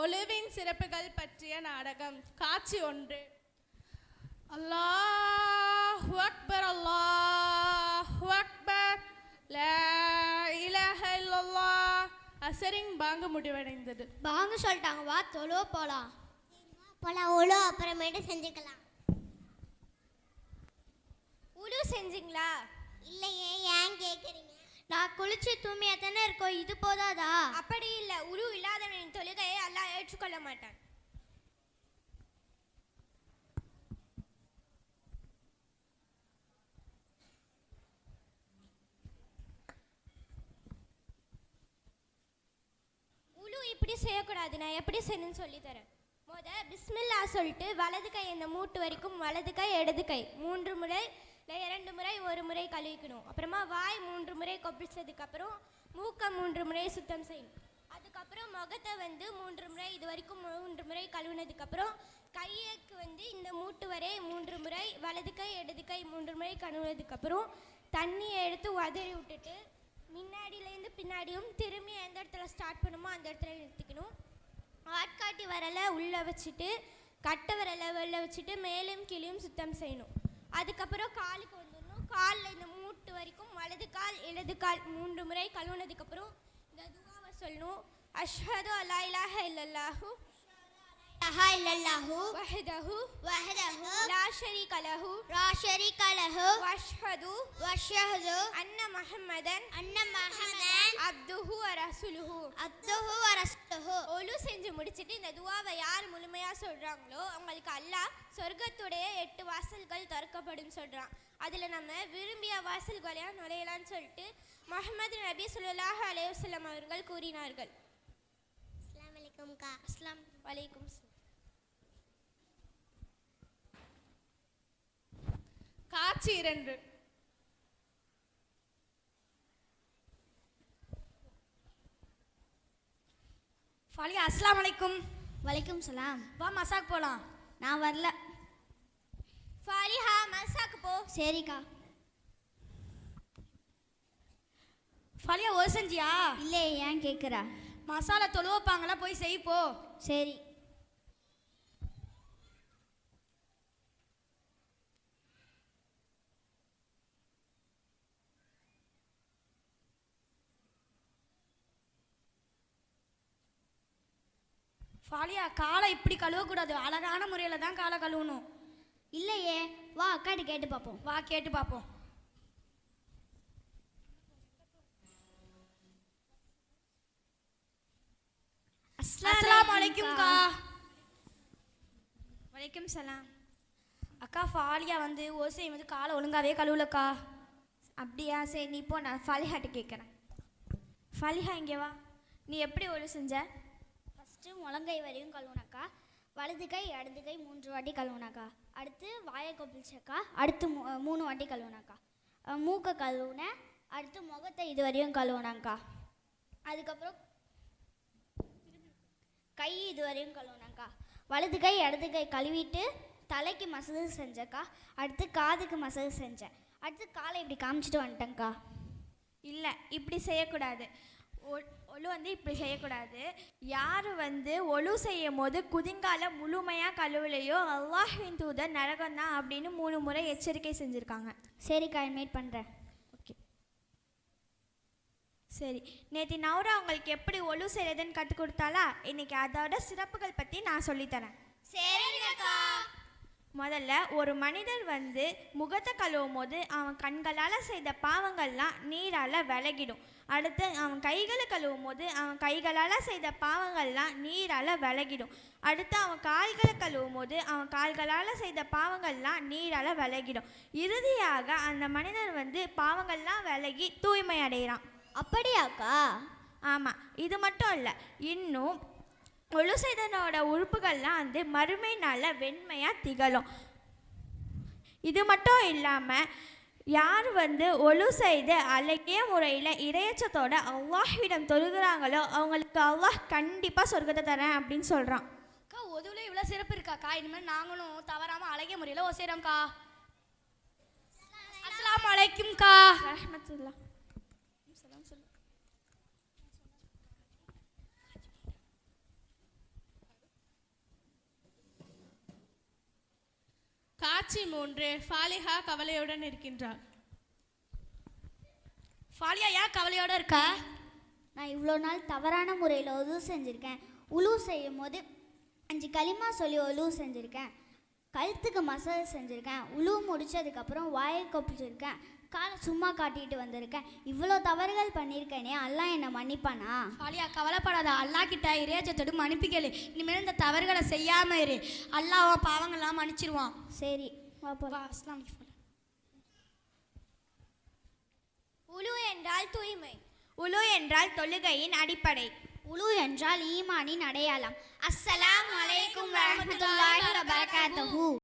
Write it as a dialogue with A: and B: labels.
A: ஒழுவின் சிறப்புகள் பற்றிய நாடகம் காட்சி ஒன்று. அல்லாஹ் அக்பர் அல்லாஹ் அக்பர். அசரின் பாங்கு முடிவடைந்தது.
B: வாங்க சொல்லிட்டாங்க வா தொழுவ போலாம்.
C: போலாம் ஒழு அப்புறமேட்டு செஞ்சுக்கலாம்.
B: உழு செஞ்சீங்களா?
C: இல்லையே ஏன் கேட்குறீங்க
B: நான் குளிச்சு தூய்மையா தானே இருக்கோம் இது போதாதா?
D: அப்படி இல்ல. உரு இல்லாதவனின் தொழுகையை அல்லாஹ் ஏற்றுக்கொள்ள மாட்டான். உலு இப்படி செய்யக்கூடாது. நான் எப்படி செய்யணும்னு சொல்லி தரேன். முத பிஸ்மில்லா சொல்லிட்டு வலது கை இந்த மூட்டு வரைக்கும் வலது கை இடது கை. மூன்று முறை இரண்டு முறை ஒரு முறை கழுவிக்கணும். அப்புறமா வாய் மூன்று முறை கொப்பிச்சதுக்கப்புறம் மூக்கை மூன்று முறை சுத்தம் செய்யணும். அதுக்கப்புறம் முகத்தை வந்து மூன்று முறை இது வரைக்கும் மூன்று முறை கழுவுனதுக்கப்புறம் கையக்கு வந்து இந்த மூட்டு வரை மூன்று முறை வலது கை இடது கை மூன்று முறை கழுவுனதுக்கப்புறம் தண்ணியை எடுத்து உதறி விட்டுட்டு முன்னாடியிலேருந்து பின்னாடியும் திரும்பி எந்த இடத்துல ஸ்டார்ட் பண்ணுமோ அந்த இடத்துல நிறுத்திக்கணும். ஆட்காட்டி வரலை உள்ளே வச்சுட்டு கட்டை வரலை வெளில வச்சுட்டு மேலும் கீழையும் சுத்தம் செய்யணும். அதுக்கப்புறம் காலுக்கு வந்துடணும். காலில் இந்த மூட்டு வரைக்கும் வலது கால் இடது கால் மூன்று முறை கழுவுனதுக்கப்புறம் இந்த துவாவை சொல்லணும். அஷ்ஹது அல்லா இலாஹ இல்லல்லாஹு. அன்ன முஹம்மதன்.
C: அன்ன மஹமதன்
D: அப்துஹு வ ரசூலுஹு
C: அத்துஹு வ ரஸ்துஹு
D: ஒலு செஞ்சு முடிச்சிட்டு இந்த துவாவை யார் முழுமையா சொல்றாங்களோ அவங்களுக்கு அல்லாஹ் சொர்க்கத்துடைய எட்டு வாசல்கள் திறக்கப்படும் சொல்றான். அதுல நம்ம விரும்பிய வாசல்களையா நுழையலாம்னு சொல்லிட்டு முஹம்மது நபி ஸல்லல்லாஹு அலைஹி வஸல்லம் அவர்கள் கூறினார்கள்.
C: கா
D: அஸ்லாம் வலைக்கும்
A: காட்சி இரண்டு.
E: ஃபாலியா அஸ்ஸலாமு அலைக்கும்.
B: வலைக்கும் சலாம்.
E: வா மசாக் போலாம்.
B: நான் வரல.
D: ஃபாலிஹா மசாக்கு போ.
B: சரிக்கா.
E: ஃபாலியா ஒரு செஞ்சியா?
B: இல்லையே ஏன் கேட்குறா
E: மசாலா தொழுவப்பாங்களா போய் செய் போ.
B: சரி.
E: ஃபாலியா காலை இப்படி கழுவக்கூடாது. அழகான முறையில் தான் காலை கழுவணும்.
B: இல்லையே? வா அக்காட்டி கேட்டு பார்ப்போம்
E: வா கேட்டு பார்ப்போம் அஸ்ஸலாமு அலைக்கும்க்கா வலைக்கும் சலாம். அக்கா ஃபாலியா வந்து ஓசை வந்து காலை ஒழுங்காவே கழுவலக்கா.
D: அப்படியா? சரி நீ போ நான் ஃபாலிஹாட்ட கேட்குறேன் ஃபாலிஹா இங்கே வா. நீ எப்படி ஒழு செஞ்ச?
B: ஃபஸ்ட்டு முழங்கை வரையும் கழுவுனாக்கா. வலது கை இடது கை மூன்று வாட்டி கழுவுனாக்கா. அடுத்து வாயை கொப்பிச்சக்கா அடுத்து மூ- மூணு வாட்டி கழுவுனாக்கா. மூக்கை கழுவுனேன் அடுத்து முகத்தை இது வரையும் கழுவுனாங்க்கா அதுக்கப்புறம் கை இது வரையும் கழுவுனாங்க்கா வலது கை இடது கை கழுவிட்டு தலைக்கு மசாஜ் செஞ்சக்கா. அடுத்து காதுக்கு மசாஜ் செஞ்சேன் அடுத்து காலை இப்படி காமிச்சிட்டு வந்துட்டேங்க்கா
D: இல்லை இப்படி செய்யக்கூடாது. ஒ- ஒழு வந்து இப்படி செய்யக்கூடாது. யார் வந்து ஒழு செய்யும் போது குதிங்கால முழுமையாக கழுவலையோ அல்லாஹ்வின் தூதர் நரகம் தான் அப்படின்னு மூணு முறை எச்சரிக்கை செஞ்சுருக்காங்க.
B: சரிக்கா மீட் பண்ணுறேன்
D: ஓகே. சரி. நேற்று நௌரா உங்களுக்கு எப்படி ஒழு செய்யறதுன்னு கற்றுக் கொடுத்தாலா இன்னைக்கு அதோட சிறப்புகள் பற்றி நான் சொல்லித்தரேன்
C: சரிங்கக்கா
D: முதல்ல ஒரு மனிதர் வந்து முகத்தை கழுவும் போது அவன் கண்களால் செய்த பாவங்கள்லாம் நீரால் விலகிடும். அடுத்து அவன் கைகளை கழுவும் போது அவன் கைகளால் செய்த பாவங்கள்லாம் நீரால் விலகிடும். அடுத்து அவன் கால்களை கழுவும் போது அவன் கால்களால் செய்த பாவங்கள்லாம் நீரால் விலகிடும். இறுதியாக அந்த மனிதர் வந்து பாவங்கள்லாம் விலகி தூய்மை அடைகிறான்
B: அப்படியாக்கா?
D: ஆமாம் இது மட்டும் இல்லை இன்னும் ஒழு செய்தனோட உறுப்புகள்லாம் வந்து மறுமை நாளில் வெண்மையாக திகழும். இது மட்டும் இல்லாமல் யார் வந்து ஒழு செய்து அழகிய முறையில் இறையச்சத்தோட அல்லாஹ்விடம் தொழுகிறாங்களோ அவங்களுக்கு அல்லாஹ் கண்டிப்பாக சொர்க்கத்தை தரேன் அப்படின்னு சொல்கிறான்
E: அக்கா ஒதுவில் இவ்வளோ சிறப்பு இருக்காக்கா? இனிமேல் நாங்களும் தவறாமல் அழகிய முறையில் ஒசைறோம்க்கா அஸ்ஸலாமு அலைக்கும்க்கா.
D: ரஹ்மத்துல்லா.
A: காட்சி மூன்று. ஃபாலிஹா கவலையுடன் இருக்கின்றார்
E: ஃபாலியா ஏன் கவலையோட இருக்கா?
B: நான் இவ்வளோ நாள் தவறான முறையில் உதவு செஞ்சுருக்கேன். உழு செய்யும் போது அஞ்சு களிமா சொல்லி உழு செஞ்சுருக்கேன். கழுத்துக்கு மசாஜ் செஞ்சுருக்கேன். உழு முடித்ததுக்கப்புறம் வாயை கொப்பிச்சிருக்கேன். காலை சும்மா காட்டிட்டு வந்திருக்கேன். இவ்வளோ தவறுகள் பண்ணியிருக்கேனே அல்லாஹ் என்னை மன்னிப்பானா?
E: ஃபாலியா கவலைப்படாத. அல்லாஹ் கிட்ட இறையச்சத்தோடு மன்னிப்பு கேளு. இனிமேல் இந்த தவறுகளை செய்யாம இரு. அல்லாஹ் உன் பாவங்கள்லாம் மன்னிச்சிருவான்.
B: சரி
E: அஸ்லாம் வலைக்கும்.
D: உலு என்றால் தூய்மை.
C: உலு என்றால் தொழுகையின் அடிப்படை.
B: உழு என்றால் ஈமானின் அடையாளம்.
C: அஸ்ஸலாமு அலைக்கும் வரஹ்மத்துல்லாஹி வபரகாத்துஹு.